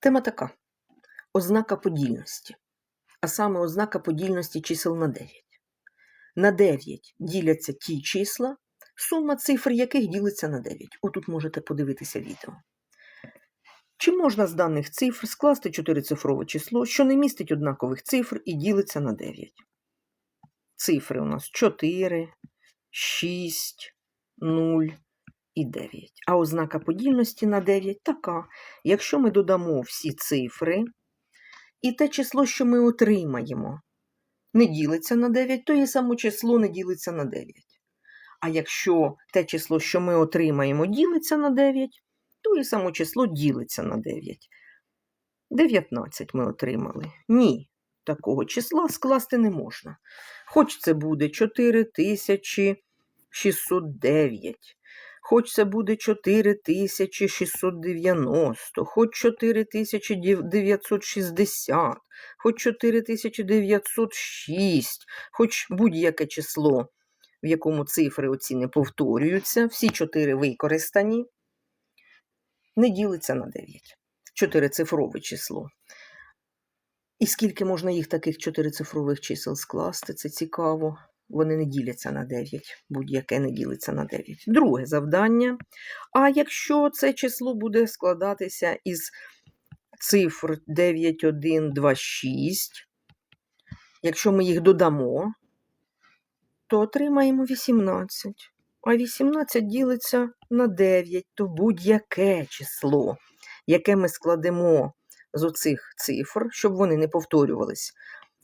Тема така: ознака подільності, а саме ознака подільності чисел на 9. На 9 діляться ті числа, сума цифр яких ділиться на 9. Отут можете подивитися відео. Чи можна з даних цифр скласти чотирицифрове число, що не містить однакових цифр і ділиться на 9? Цифри у нас 4, 6, 0 і 9. А ознака подільності на 9 така. Якщо ми додамо всі цифри, і те число, що ми отримаємо, не ділиться на 9, то і само число не ділиться на 9. А якщо те число, що ми отримаємо, ділиться на 9, то і само число ділиться на 9. 19 ми отримали. Ні, такого числа скласти не можна. Хоч це буде 4609, хоч це буде 4690, хоч 4960, хоч 4906, хоч будь-яке число, в якому цифри оці не повторюються, всі чотири використані, не ділиться на 9. Чотирицифрове число. І скільки можна їх таких чотирицифрових чисел скласти, це цікаво. Вони не діляться на 9, будь-яке не ділиться на 9. Друге завдання. А якщо це число буде складатися із цифр 9, 1, 2, 6, якщо ми їх додамо, то отримаємо 18. А 18 ділиться на 9, то будь-яке число, яке ми складемо з оцих цифр, щоб вони не повторювались.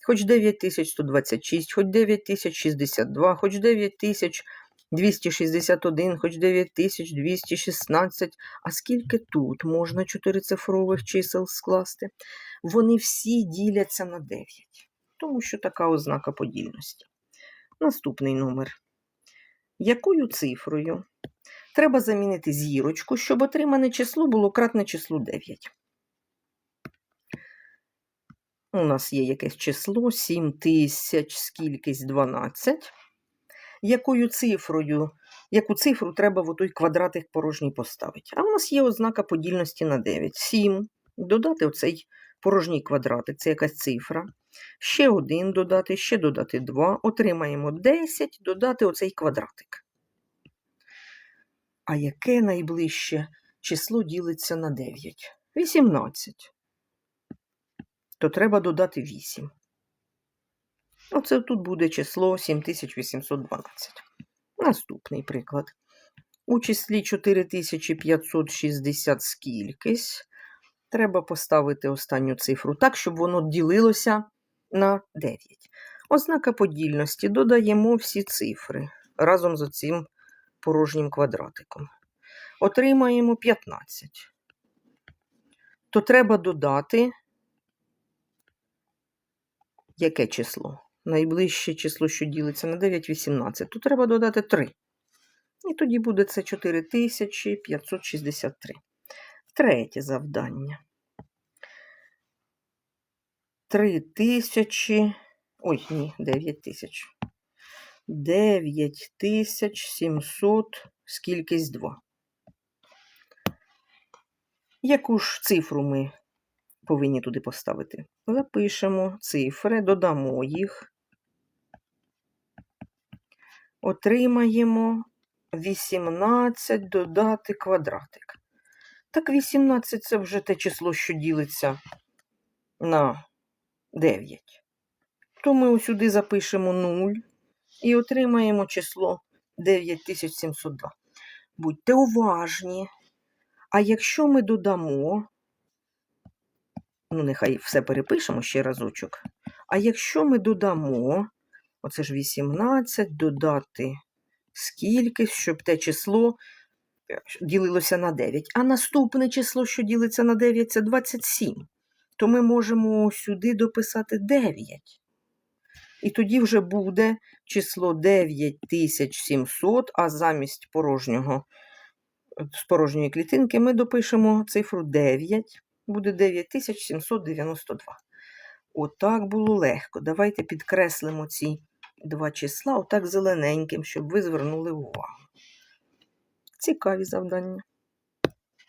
Хоч 9126, хоч 9062, хоч 9261, хоч 9216. А скільки тут можна чотирицифрових чисел скласти? Вони всі діляться на 9, тому що така ознака подільності. Наступний номер. Якою цифрою треба замінити зірочку, щоб отримане число було кратне числу 9? У нас є якесь число 7000, скількись 12. Якою цифрою, яку цифру треба в той квадратик порожній поставити? А у нас є ознака подільності на 9. 7. Додати оцей порожній квадратик, це якась цифра. Ще один додати, ще додати 2. Отримаємо 10, додати оцей квадратик. А яке найближче число ділиться на 9? 18 то треба додати 8. Оце тут буде число 7812. Наступний приклад. У числі 4560 скількись. Треба поставити останню цифру так, щоб воно ділилося на 9. Ознака подільності додаємо всі цифри разом з цим порожнім квадратиком. Отримаємо 15. То треба додати яке число? Найближче число, що ділиться на 9, 18. Тут треба додати 3. І тоді буде це 4563. Третє завдання. 3000. Ой, ні, 9000. 9700, скількись 2. Яку ж цифру ми повинні туди поставити. Запишемо цифри, додамо їх, отримаємо 18 додати квадратик. Так, 18 це вже те число, що ділиться на 9. То ми сюди запишемо 0 і отримаємо число 9702. Будьте уважні. А якщо ми додамо ну, нехай все перепишемо ще разочок. А якщо ми додамо, оце ж 18, додати скільки, щоб те число е, ділилося на 9. А наступне число, що ділиться на 9, це 27. То ми можемо сюди дописати 9. І тоді вже буде число 9700, а замість порожнього, з порожньої клітинки ми допишемо цифру 9 буде 9792. Отак було легко. Давайте підкреслимо ці два числа, отак зелененьким, щоб ви звернули увагу. Цікаві завдання.